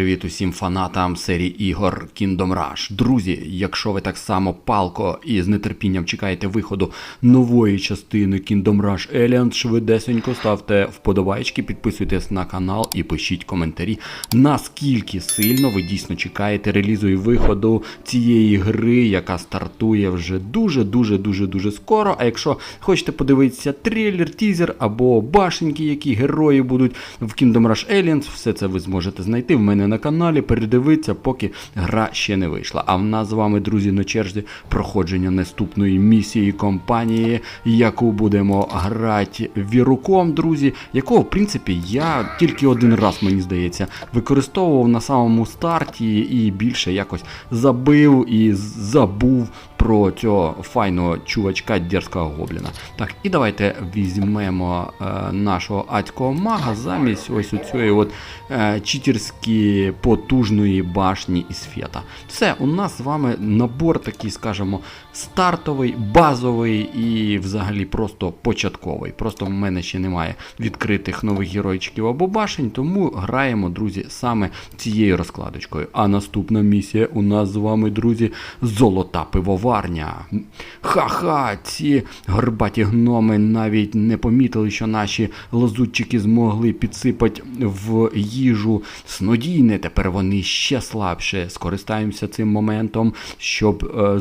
Привіт усім фанатам серії ігор Kingdom Rush. Друзі, якщо ви так само палко і з нетерпінням чекаєте виходу нової частини Kingdom Rush Alliance, швидесенько ставте вподобайки, підписуйтесь на канал і пишіть коментарі, наскільки сильно ви дійсно чекаєте релізу і виходу цієї гри, яка стартує вже дуже-дуже дуже дуже скоро. А якщо хочете подивитися трейлер, тізер або башеньки, які герої будуть в Kingdom Rush Aliens, все це ви зможете знайти в мене на каналі, передивитися, поки гра ще не вийшла. А в нас з вами, друзі, на черзі проходження наступної місії компанії, яку будемо грати віруком, друзі, якого, в принципі, я тільки один раз, мені здається, використовував на самому старті і більше якось забив і забув про цього файного чувачка дерзкого гобліна. Так, і давайте візьмемо е, нашого адського мага замість ось цієї от е, читерські потужної башні із фета. Все, у нас з вами набор такий, скажімо, стартовий, базовий і взагалі просто початковий. Просто в мене ще немає відкритих нових геройчиків або башень, тому граємо, друзі, саме цією розкладочкою. А наступна місія у нас з вами, друзі, золота пивоварня. Ха-ха, ці горбаті гноми навіть не помітили, що наші лазутчики змогли підсипати в їжу снодійне. Тепер вони ще слабше. Скористаємося цим моментом, щоб е,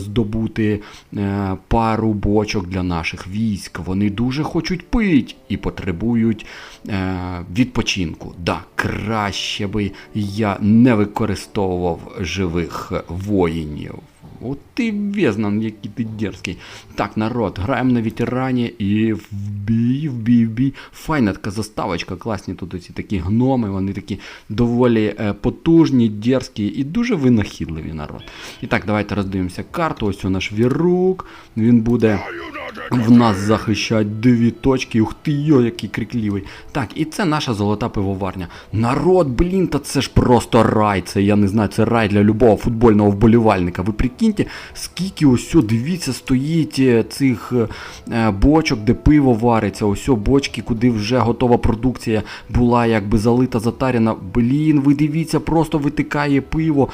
е, пару бочок для наших військ. Вони дуже хочуть пити і потребують е, відпочинку. Да, краще би я не використовував живих воїнів. От ти везнан, який ти дерзкий. Так, народ, граємо на ветерані і в бій, в бій, в бій. Файна така заставочка, класні тут оці такі гноми, вони такі доволі е, потужні, дерзкі і дуже винахідливі народ. І так, давайте роздивимося карту. Ось у наш вірук. Він буде в нас захищати дві точки. Ух ти йо, який криклівий. Так, і це наша золота пивоварня. Народ, блін, та це ж просто рай. Це я не знаю, це рай для любого футбольного вболівальника. Ви прикиньте, скільки ось, дивіться, стоїть е, цих е, бочок, де пиво вариться. Ось бочки, куди вже готова продукція була якби залита, затарена. Блін, ви дивіться, просто витикає пиво.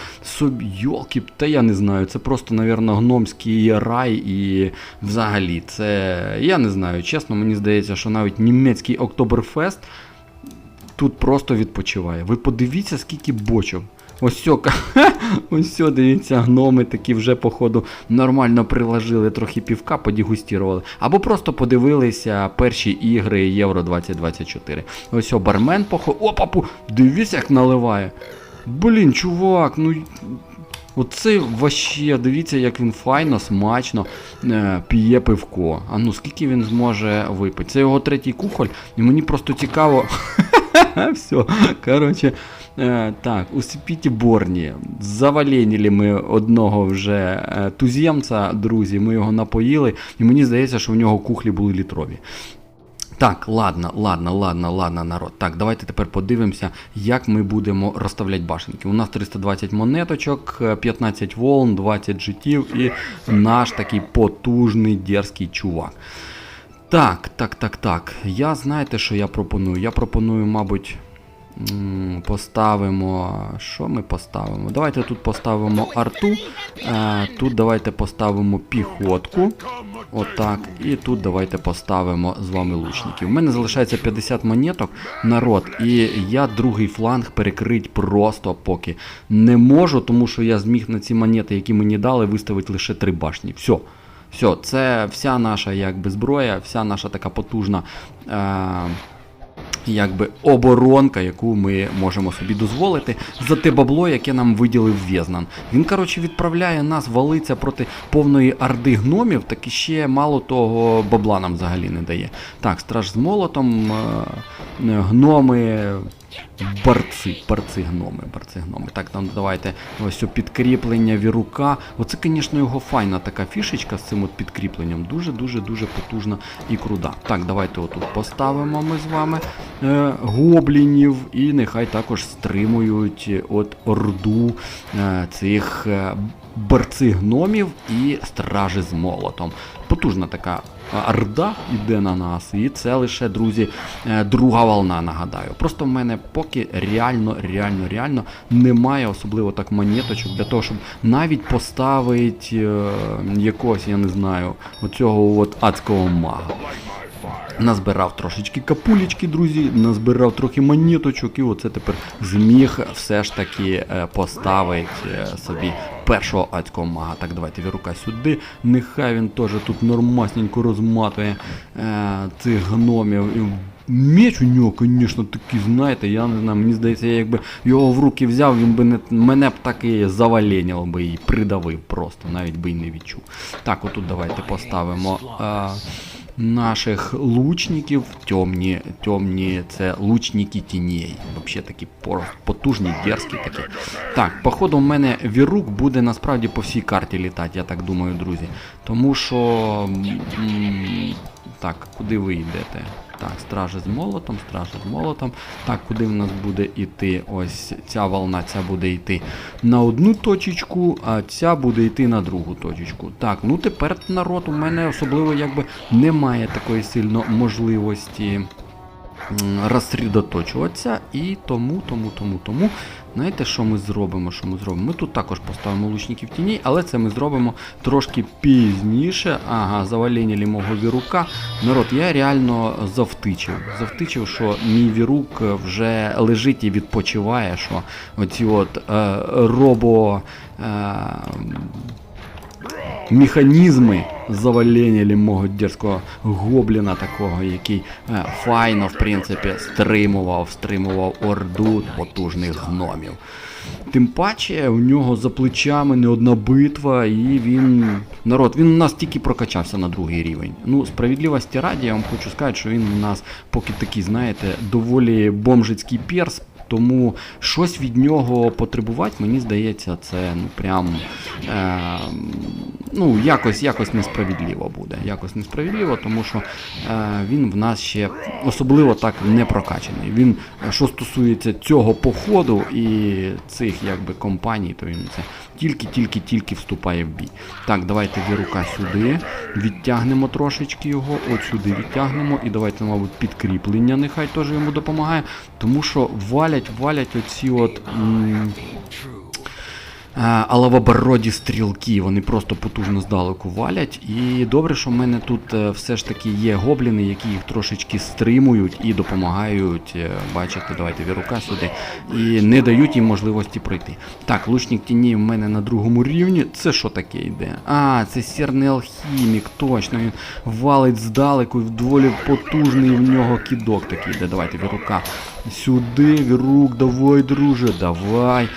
Йолки, та я не знаю. Це просто, навірно, гномський рай і взагалі. Це я не знаю. Чесно, мені здається, що навіть німецький Октоберфест тут просто відпочиває. Ви подивіться, скільки бочок. Ось сьо, дивіться, гноми такі вже, походу, нормально приложили, трохи півка, подігустірували. Або просто подивилися перші ігри Євро 2024. Ось о, бармен, походу. Опа, пу, дивіться, як наливає. Блін, чувак, ну. Оце вообще, дивіться, як він файно, смачно е, п'є пивко. А ну скільки він зможе випити? Це його третій кухоль, і мені просто цікаво. Все, коротше. Е, так, у Сіпіті Борні заваленіли ми одного вже е, туземця, друзі, ми його напоїли, і мені здається, що в нього кухлі були літрові. Так, ладно, ладно, ладно, ладно, народ. Так, давайте тепер подивимося, як ми будемо розставляти башенки. У нас 320 монеточок, е, 15 волн, 20 життів і наш такий потужний дерзкий чувак. Так, так, так, так. Я знаєте, що я пропоную? Я пропоную, мабуть. Поставимо. Що ми поставимо? Давайте тут поставимо арту. Е, тут давайте поставимо піхотку. Отак. І тут давайте поставимо з вами лучників. У мене залишається 50 монеток, народ, і я другий фланг перекрити просто поки не можу, тому що я зміг на ці монети, які мені дали, виставити лише три башні. Все. Все, це вся наша якби зброя, вся наша така потужна. Е- Якби оборонка, яку ми можемо собі дозволити за те бабло, яке нам виділив Вєзнан. Він, коротше, відправляє нас валиться проти повної орди гномів, так і ще мало того бабла нам взагалі не дає. Так, страж з молотом, е, гноми. Барци, барци гноми, барци гноми. Так, там давайте ось о, підкріплення вірука. Оце, звісно, його файна така фішечка з цим от підкріпленням. Дуже-дуже дуже потужна і круда. Так, давайте отут поставимо ми з вами е, гоблінів і нехай також стримують от орду е, цих е, борци гномів і стражі з молотом. потужна така орда йде на нас, і це лише, друзі, е, друга волна, нагадаю. Просто в мене поки реально, реально, реально немає особливо так монеточок для того, щоб навіть поставити е, якогось, я не знаю, оцього от адського мага. Назбирав трошечки капулечки, друзі, назбирав трохи монеточок, і оце тепер зміг все ж таки е, поставити е, собі першого адського мага. Так, давайте вірука сюди. Нехай він теж тут нормасненько розматує е, цих гномів. Меч у нього, звісно, такий, знаєте, я не знаю, мені здається, я якби його в руки взяв, він би не мене б так і заваленіло би і придавив просто, навіть би і не відчув. Так, отут давайте поставимо. Е, наших лучників. Темні, темні, це лучники тіней. Взагалі такі потужні, дерзкі такі. Так, походу, в мене вірук буде насправді по всій карті літати, я так думаю, друзі. Тому що. Так, куди ви йдете? Так, стражі з молотом, стражі з молотом. Так, куди в нас буде йти? Ось ця волна, ця буде йти на одну точечку, а ця буде йти на другу точечку. Так, ну тепер народ у мене особливо якби немає такої сильно можливості розсредоточуватися. І тому, тому, тому, тому. Знаєте, що ми зробимо? Що ми зробимо? Ми тут також поставимо лучників тіней, але це ми зробимо трошки пізніше. Ага, завалення мого вірука. Народ, я реально завтичив. Завтичив, що мій вірук вже лежить і відпочиває, що оці от е, робо. Е, механізми завалення мого дерзкого гобліна такого, який е, файно, в принципі, стримував, стримував орду потужних гномів. Тим паче у нього за плечами не одна битва, і він. Народ, він у нас тільки прокачався на другий рівень. Ну, справедливості раді, я вам хочу сказати, що він у нас поки такий, знаєте, доволі бомжицький перс. Тому щось від нього потребувати, мені здається, це ну прям е, ну, якось, якось несправедливо буде. Якось несправедливо, тому що е, він в нас ще особливо так не прокачаний. Він, е, що стосується цього походу і цих якби компаній, то він це тільки-тільки-тільки вступає в бій. Так, давайте вірука сюди, відтягнемо трошечки його, от сюди відтягнемо, і давайте, мабуть, підкріплення нехай теж йому допомагає, тому що валять, валять оці от. М- Е, Алавобороді стрілки, вони просто потужно здалеку валять. І добре, що в мене тут е, все ж таки є гобліни, які їх трошечки стримують і допомагають. е, Бачите, давайте вірука сюди. І не дають їм можливості пройти. Так, лучник тіні в мене на другому рівні. Це що таке йде? А, це сірний алхімік, точно. Він валить здалеку, і доволі потужний в нього кідок такий йде. Давайте вірука. Сюди, вірук, давай, друже, давай.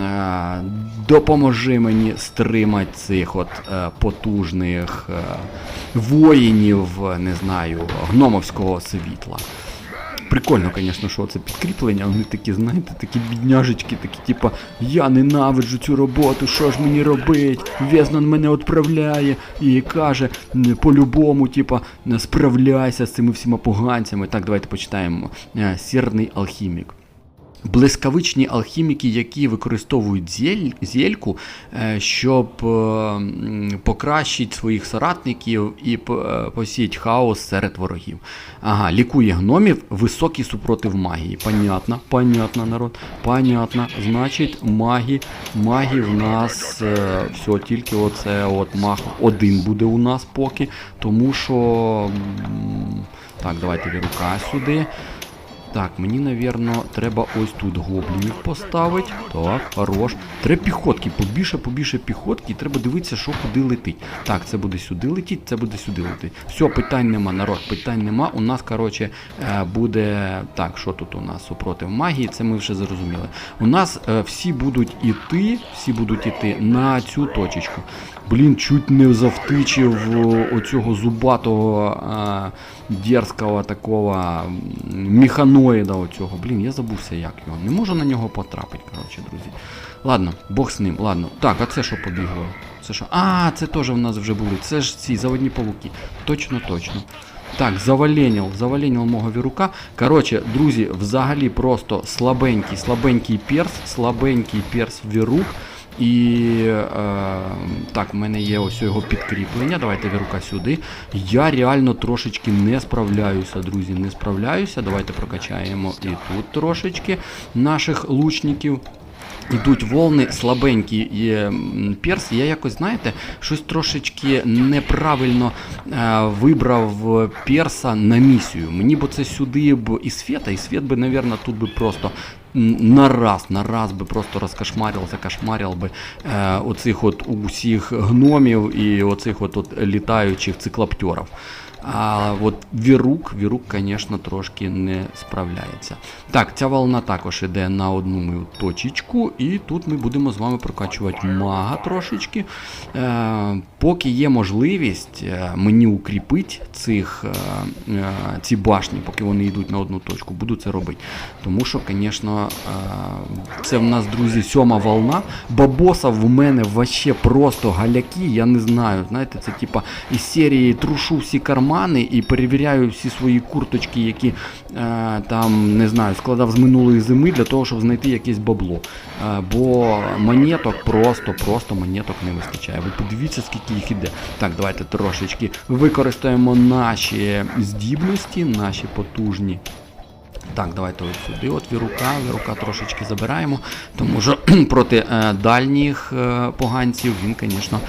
Е, Допоможи мені стримати цих от е, потужних е, воїнів, не знаю, гномовського світла. Прикольно, звісно, що це підкріплення, вони такі, знаєте, такі бідняжечки, такі, типа, я ненавиджу цю роботу, що ж мені робить? Везнан мене відправляє і каже, по-любому, типа, справляйся з цими всіма поганцями. Так, давайте почитаємо. Сірний алхімік. Блискавичні алхіміки, які використовують зель, зельку, е, щоб е, покращити своїх соратників і е, посіять хаос серед ворогів. Ага, лікує гномів, високий супротив магії. Понятно, понятно, народ. Понятно. Значить, маги, маги в нас все, тільки оце от маг один буде у нас поки. Тому що. Так, давайте вірука сюди. Так, мені, навірно, треба ось тут гоблінів поставити. Так, хорош. Треба піхотки, побільше, побільше піхотки, і треба дивитися, що куди летить. Так, це буде сюди летіть, це буде сюди летить. Все, питань нема, народ, питань нема. У нас, коротше, е, буде. Так, що тут у нас супротив магії, це ми вже зрозуміли. У нас е, всі будуть іти, всі будуть іти на цю точечку. Блін, чуть не завтичив оцього зубатого дерзкого такого м, механоїда оцього. Блін, я забувся як його. Не можу на нього потрапити, коротше, друзі. Ладно, Бог з ним, ладно. Так, а це що побігло? Це що? А, це теж в нас вже були. Це ж ці заводні павуки. Точно, точно. Так, заваленіл, заваленіл мого вірука. Коротше, друзі, взагалі просто слабенький, слабенький перс, слабенький перс вірук. І е, так, в мене є ось його підкріплення. Давайте вірука сюди. Я реально трошечки не справляюся, друзі. Не справляюся. Давайте прокачаємо і тут трошечки наших лучників. Ідуть волни слабенькі є перс. Я якось, знаєте, щось трошечки неправильно е, вибрав перса на місію. Мені б це сюди б і світа, і світ би, навірно, тут би просто на раз, на раз би просто розкошмарив, закошмарив би е, оцих от усіх гномів і оцих от, от літаючих циклоптерів. А от Вірук, Вірук, звісно, трошки не справляється. Так, ця волна також іде на одну мою точечку, і тут ми будемо з вами прокачувати мага трошечки. Е, поки є можливість е, мені укріпити цих, е, е, ці башні, поки вони йдуть на одну точку, буду це робити. Тому що, звісно, е, це в нас, друзі, сьома волна. Бабоса в мене вообще просто галяки, я не знаю. Знаєте, це типа із серії трушу всі кармани і перевіряю всі свої курточки, які е, там не знаю, складав з минулої зими для того, щоб знайти якесь бабло. Е, бо монеток просто, просто монеток не вистачає. Ви подивіться, скільки їх іде. Так, давайте трошечки використаємо наші здібності, наші потужні. Так, давайте от сюди, от вірука, вірука трошечки забираємо, тому що проти е, дальніх е, поганців він, звісно,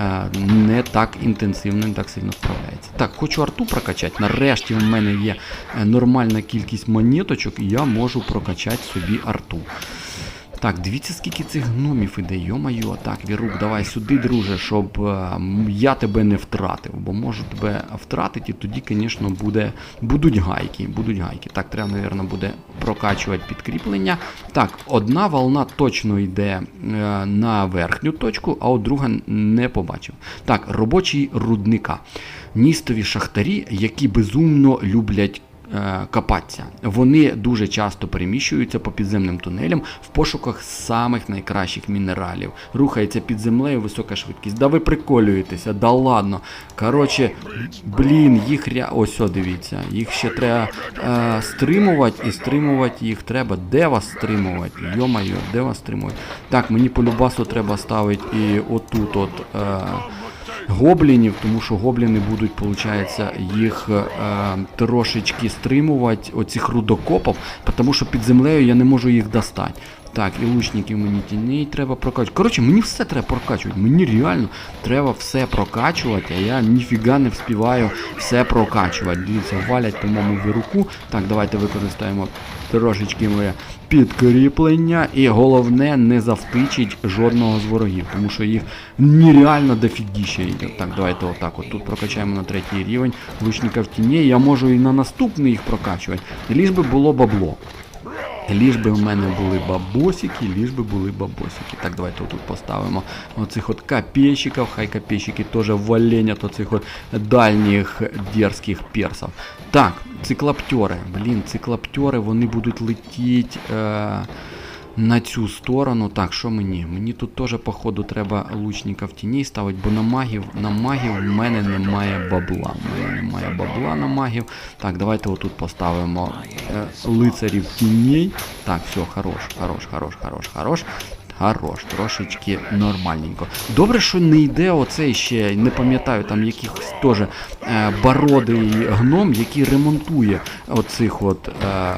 е, не так інтенсивно, не так сильно справляється. Так, хочу арту прокачати. Нарешті в мене є нормальна кількість монеточок, і я можу прокачати собі арту. Так, дивіться, скільки цих гномів іде, йо-майо. Так, Вірук, давай сюди, друже, щоб е, я тебе не втратив. Бо можу тебе втратити, і тоді, звісно, буде, будуть гайки. Будуть гайки. Так, треба, мабуть, буде прокачувати підкріплення. Так, одна волна точно йде е, на верхню точку, а от друга не побачив. Так, робочий рудника. Ністові шахтарі, які безумно люблять копатися. Вони дуже часто переміщуються по підземним тунелям в пошуках самих найкращих мінералів. Рухається під землею висока швидкість. Да ви приколюєтеся, да ладно. Коротше, блін, їх ря... Ось, о, дивіться, їх ще треба е, стримувати, і стримувати їх треба. Де вас стримувати? Йо-майо, де вас стримувати? Так, мені по любасу треба ставити і отут от. Е, гоблінів, тому що гобліни будуть, виходить, їх е, трошечки стримувати, оцих рудокопів, тому що під землею я не можу їх достати. Так, і лучників мені тіней треба прокачувати. Коротше, мені все треба прокачувати. Мені реально треба все прокачувати, а я ніфіга не вспіваю все прокачувати. Дивіться, валять, по-моєму, віруку. Так, давайте використаємо трошечки моє підкріплення. І головне, не завтичить жодного з ворогів, тому що їх нереально дофігіще йде. Так, давайте отак. От тут прокачаємо на третій рівень. Лучника в тіні. Я можу і на наступний їх прокачувати. Ліж би було бабло. Ліж би в мене були бабосики, ліж би були бабосики. Так, давайте отут поставимо оцих от копейщиків, хай копейщики теж валенять оцих от дальніх дерзких персів. Так, циклоптери. Блін, циклоптери, вони будуть летіти. Е- на цю сторону. Так, що мені? Мені тут теж, походу, треба лучника в тіні ставити, бо на магів на магів в мене немає бабла. В мене немає бабла на магів. Так, давайте отут поставимо е, лицарів тіней. Так, все, хорош, хорош, хорош, хорош, хорош. Хорош, трошечки нормальненько. Добре, що не йде оцей ще, не пам'ятаю, там якихось теж е, бородий гном, який ремонтує оцих от е,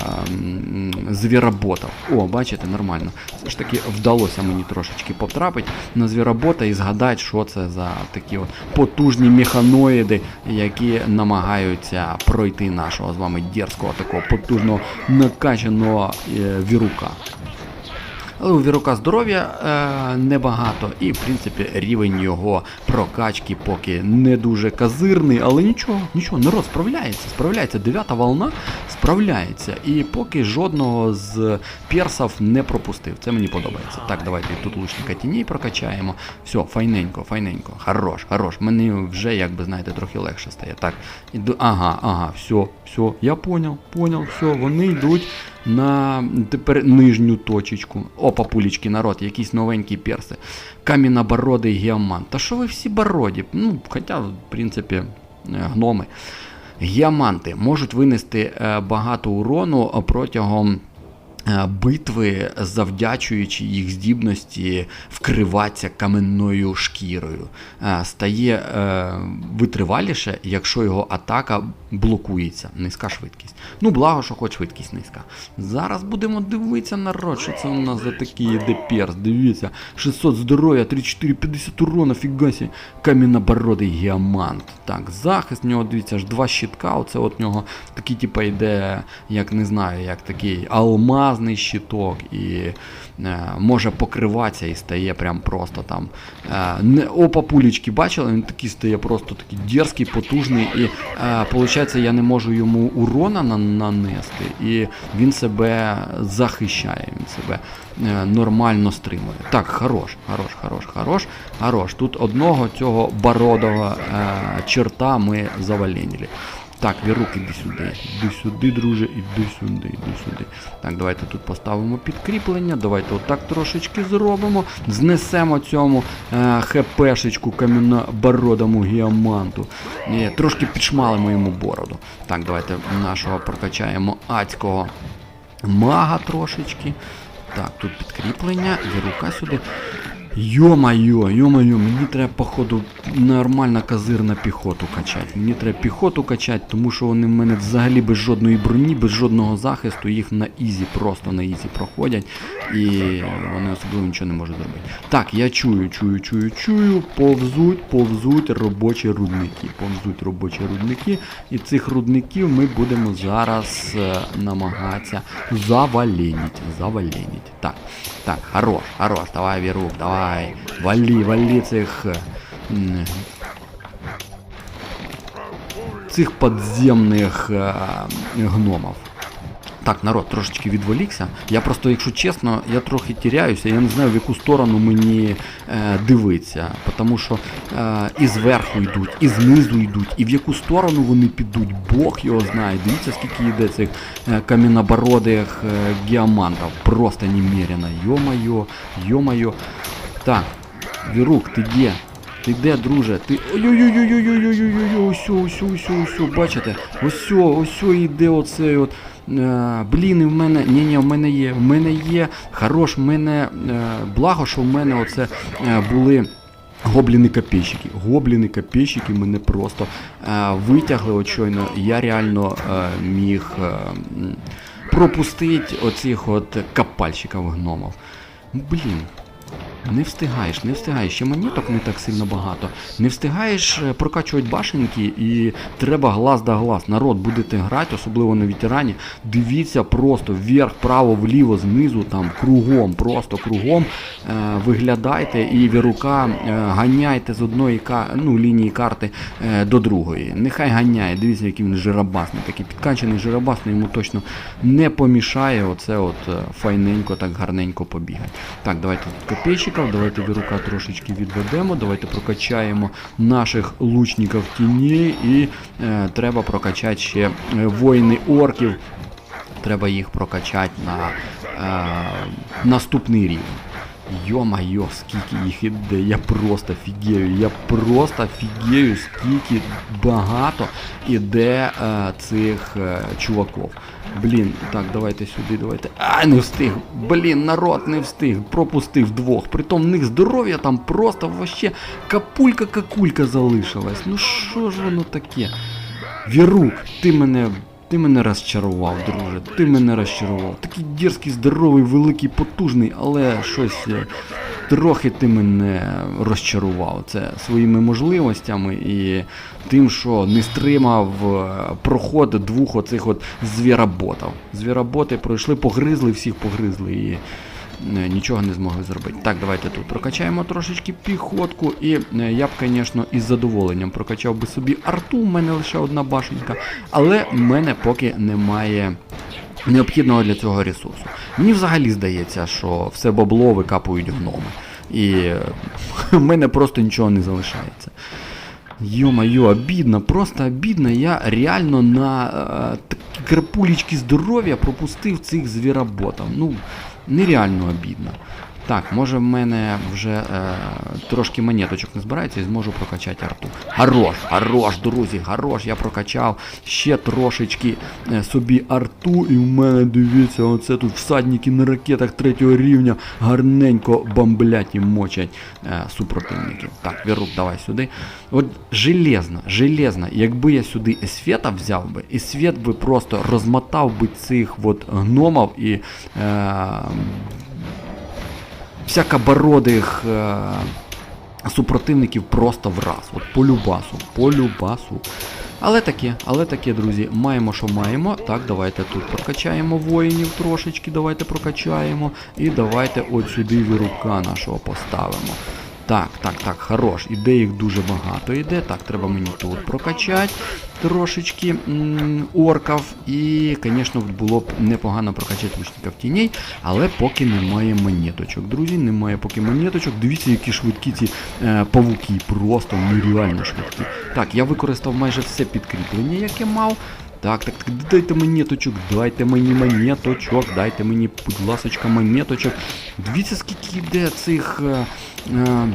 звіроботів. О, бачите, нормально. Все ж таки вдалося мені трошечки потрапити на звіробота і згадати, що це за такі от потужні механоїди, які намагаються пройти нашого з вами дерзкого такого потужного накачаного е, вірука. Але у Вірука здоров'я е, небагато, і в принципі рівень його прокачки поки не дуже казирний, але нічого, нічого, народ справляється, справляється. Дев'ята волна справляється. І поки жодного з персів не пропустив. Це мені подобається. Так, давайте тут лучника тіней прокачаємо. Все, файненько, файненько. Хорош, хорош. Мені вже, як би знаєте, трохи легше стає. Так, іду. Ага, ага, все, все, я понял, понял, все, вони йдуть на тепер нижню точечку. О, папулічки, народ, якісь новенькі перси. Камінобородий геомант. Та що ви всі бороді? Ну, хоча, в принципі, е, гноми. Геоманти можуть винести е, багато урону протягом е, битви, завдячуючи їх здібності вкриватися каменною шкірою. Е, Стає е, витриваліше, якщо його атака блокується. Низька швидкість. Ну, благо, що хоч швидкість низька. Зараз будемо дивитися народ, що це у нас за такий іде перс. Дивіться, 600 здоров'я, 34, 50 урона, фігасі. Камінобородий геомант. Так, захист в нього, дивіться, аж два щитка. Оце от нього такий, типа, йде, як не знаю, як такий алмазний щиток. І е, може покриватися і стає прям просто там. Е, не, опа, пулічки бачили, він такий стає просто такий дерзкий, потужний. І е, виходить, я не можу йому урона на, нанести. І він себе захищає, він себе е, нормально стримує. Так, хорош, хорош, хорош, хорош, хорош. Тут одного цього бородого е, черта ми заваленіли. Так, Вірук, іди сюди. Іди сюди, друже, іди сюди, іди сюди. Так, давайте тут поставимо підкріплення. Давайте отак трошечки зробимо. Знесемо цьому е, хпшечку кам'янобородому гіаманту. І трошки підшмалимо йому бороду. Так, давайте нашого прокачаємо адського мага трошечки. Так, тут підкріплення, Вірука сюди. Йо-майо, йо-майо, мені треба, походу, нормально козирна піхоту качати. Мені треба піхоту качати, тому що вони в мене взагалі без жодної броні, без жодного захисту, їх на ізі, просто на ізі проходять. І вони особливо нічого не можуть зробити. Так, я чую, чую, чую, чую. Повзуть, повзуть робочі рудники. Повзуть робочі рудники. І цих рудників ми будемо зараз е, намагатися заваленіть. Заваленіть. Так, так, хорош, хорош, давай, Вірук, давай. Вали, вали цих. е, Цих подземних е, гномов. Так, народ, трошечки відволікся. Я просто, якщо чесно, я трохи тіряюся, я не знаю, в яку сторону мені е, дивитися. Тому що е, і зверху йдуть, і знизу йдуть, і в яку сторону вони підуть, Бог його знає. Дивіться, скільки йде цих е, камінобородих е, геомантів. Просто немерено. Йо-майо, йо-майо. Так, Вірук, ти де? Ти де, друже? Ти. Ой-ой-ой-ой-ой-ой-ой-ой, ось, ось, ось, ось, бачите? Ось, ось йде оцей от. Блін, і в мене. Ні, ні, в мене є, в мене є. Хорош, в мене. Благо, що в мене оце були. Гобліни копійщики. Гобліни копійщики мене просто е, витягли от щойно. Я реально е, міг е, пропустити оцих от копальщиків гномів. Блін. Не встигаєш, не встигаєш. Ще монеток не так сильно багато. Не встигаєш е, прокачувати башенки і треба глаз да глаз. Народ, будете грати, особливо на ветерані. Дивіться просто вверх, право, вліво, знизу, там кругом, просто кругом. Е, виглядайте і вірука е, ганяйте з одної ну, лінії карти е, до другої. Нехай ганяє. Дивіться, який він жиробасний. Такий підкачаний жиробасний йому точно не помішає оце от е, файненько, так гарненько побігати. Так, давайте тут копійчиків, давайте вірука трошечки відведемо, давайте прокачаємо наших лучників тіней і е, треба прокачати ще е, воїни орків. Треба їх прокачати на е, наступний рівень. Йо-майо, скільки їх іде, я просто фігею, я просто фігею, скільки багато іде е, цих е, чуваків. Блін, так, давайте сюди, давайте. А, не встиг. Блін, народ не встиг. Пропустив двох. Притом в них здоров'я там просто вообще капулька-какулька залишилась. Ну що ж воно таке? Вірук, ти мене. Ти мене розчарував, друже. Ти мене розчарував. Такий дерзкий, здоровий, великий, потужний, але щось е, трохи ти мене розчарував. Це своїми можливостями і тим, що не стримав е, проход двох оцих от звіроботів. Звіроботи пройшли, погризли, всіх погризли і нічого не змогли зробити. Так, давайте тут прокачаємо трошечки піхотку, і е, я б, звісно, із задоволенням прокачав би собі арту, у мене лише одна башенька, але в мене поки немає. Необхідного для цього ресурсу. Мені взагалі здається, що все бабло викапують гноми. І е, в мене просто нічого не залишається. Йо-моє, обідно, просто обідно. Я реально на е, такі крапулечки здоров'я пропустив цих звіроботів. Ну, нереально обідно. Так, може в мене вже е, трошки монеточок не збирається і зможу прокачати арту. Хорош, хорош, друзі, хорош, я прокачав ще трошечки е, собі арту, і в мене дивіться, оце тут всадники на ракетах третього рівня гарненько бомблять і мочать е, супротивників. Так, Вірук, давай сюди. От железно, железно, якби я сюди есвета взяв би, і світ би просто розмотав би цих от гномів і. Е, всякобородих е, супротивників просто враз. От по любасу, по любасу. Але таке, але таке, друзі, маємо, що маємо. Так, давайте тут прокачаємо воїнів трошечки, давайте прокачаємо. І давайте от сюди вірука нашого поставимо. Так, так, так, хорош. Іде їх дуже багато йде. Так, треба мені тут прокачати трошечки м, орків. І, звісно, було б непогано прокачати лучників тіней, але поки немає монеточок. Друзі, немає поки монеточок. Дивіться, які швидкі ці е, павуки. Просто нереально швидкі. Так, я використав майже все підкріплення, яке мав. Так, так, так, дайте монеточок, дайте мені монеточок, дайте мені, будь ласочка, монеточок. Дивіться, скільки йде цих е, е,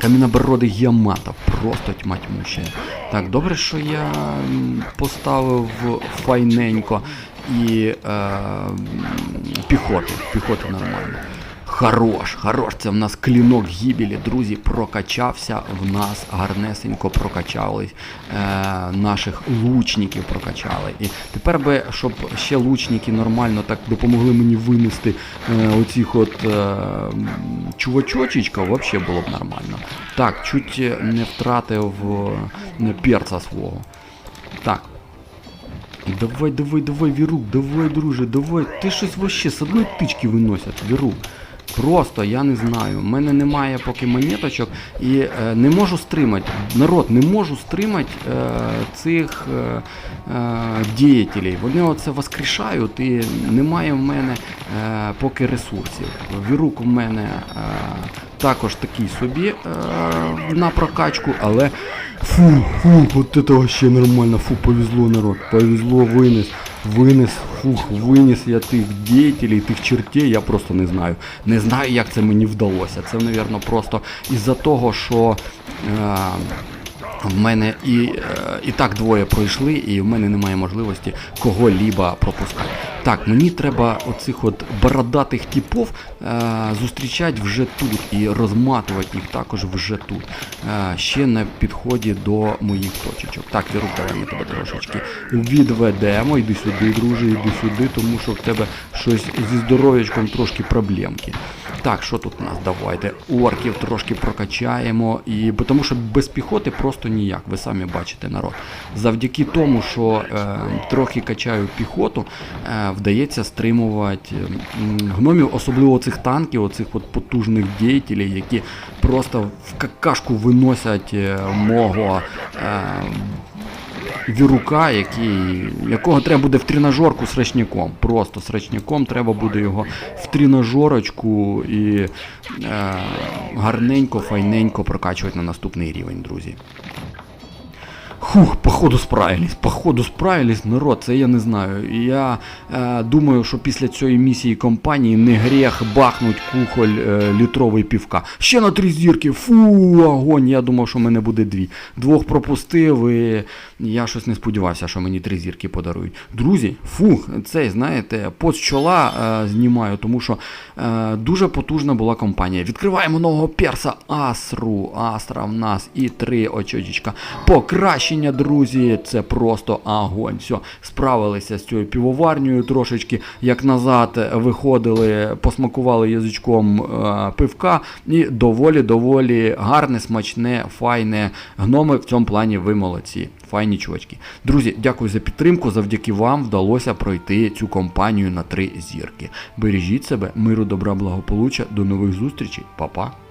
камінобородих гіаматів. Просто тьма тьмуща. Так, добре, що я поставив файненько і е, м, піхоти. Піхоти нормально. Хорош, хорош, це в нас клінок гібелі, друзі, прокачався, в нас гарнесенько прокачали е, наших лучників прокачали. І тепер би, щоб ще лучники нормально так допомогли мені винести е, оцих от е, чувачочечка, взагалі було б нормально. Так, чуть не втратив е, перца свого. Так, Давай, давай, давай, Вірук, давай, друже, давай. Ти щось вообще з одної тички виносять, Вірук. Просто я не знаю. У мене немає поки монеточок і е, не можу стримати. Народ, не можу стримати е, цих е, е, діятелів. Вони оце воскрешають і немає в мене е, поки ресурсів. Вірук в мене е, також такий собі е, на прокачку, але фу, фу, от це вообще нормально, фу, повезло народ, повезло, винес, винес, фух, виніс я тих діятелів, тих чертей, я просто не знаю. Не знаю, як це мені вдалося. Це, мабуть, просто із-за того, що. Е, в мене і, е, і так двоє пройшли, і в мене немає можливості кого-ліба пропускати. Так, мені треба оцих от бородатих типов е, зустрічати вже тут і розматувати їх також вже тут. Е, ще на підході до моїх точечок. Так, Віру, давай ми тебе трошечки відведемо. Йди сюди, друже, іди сюди, тому що в тебе щось зі здоров'ячком трошки проблемки. Так, що тут у нас? Давайте орків трошки прокачаємо. І, тому що без піхоти просто ніяк, ви самі бачите народ. Завдяки тому, що е, трохи качаю піхоту, е, вдається стримувати гномів, особливо цих танків, оцих от потужних діятелів, які просто в какашку виносять е, мого. Е, Вірука, який, якого треба буде в тренажерку з речником. Просто з речником треба буде його в тренажерочку і е, гарненько, файненько прокачувати на наступний рівень, друзі. Хух, походу справились, походу справились, народ, це я не знаю. Я е, думаю, що після цієї місії компанії не гріх бахнуть кухоль е, літровий півка. Ще на три зірки, фу, огонь. Я думав, що в мене буде дві. Двох пропустив і я щось не сподівався, що мені три зірки подарують. Друзі, фух, цей, знаєте, пост чола е, знімаю, тому що е, дуже потужна була компанія. Відкриваємо нового перса Асру. Астра в нас і три очочечка. Покращення, друзі, це просто огонь. Все, справилися з цією півоварнею трошечки, як назад виходили, посмакували язичком е, пивка. І доволі-доволі гарне, смачне, файне. Гноми в цьому плані ви молодці. Файні чувачки. Друзі, дякую за підтримку. Завдяки вам вдалося пройти цю компанію на три зірки. Бережіть себе, миру, добра, благополуччя. До нових зустрічей, Па-па.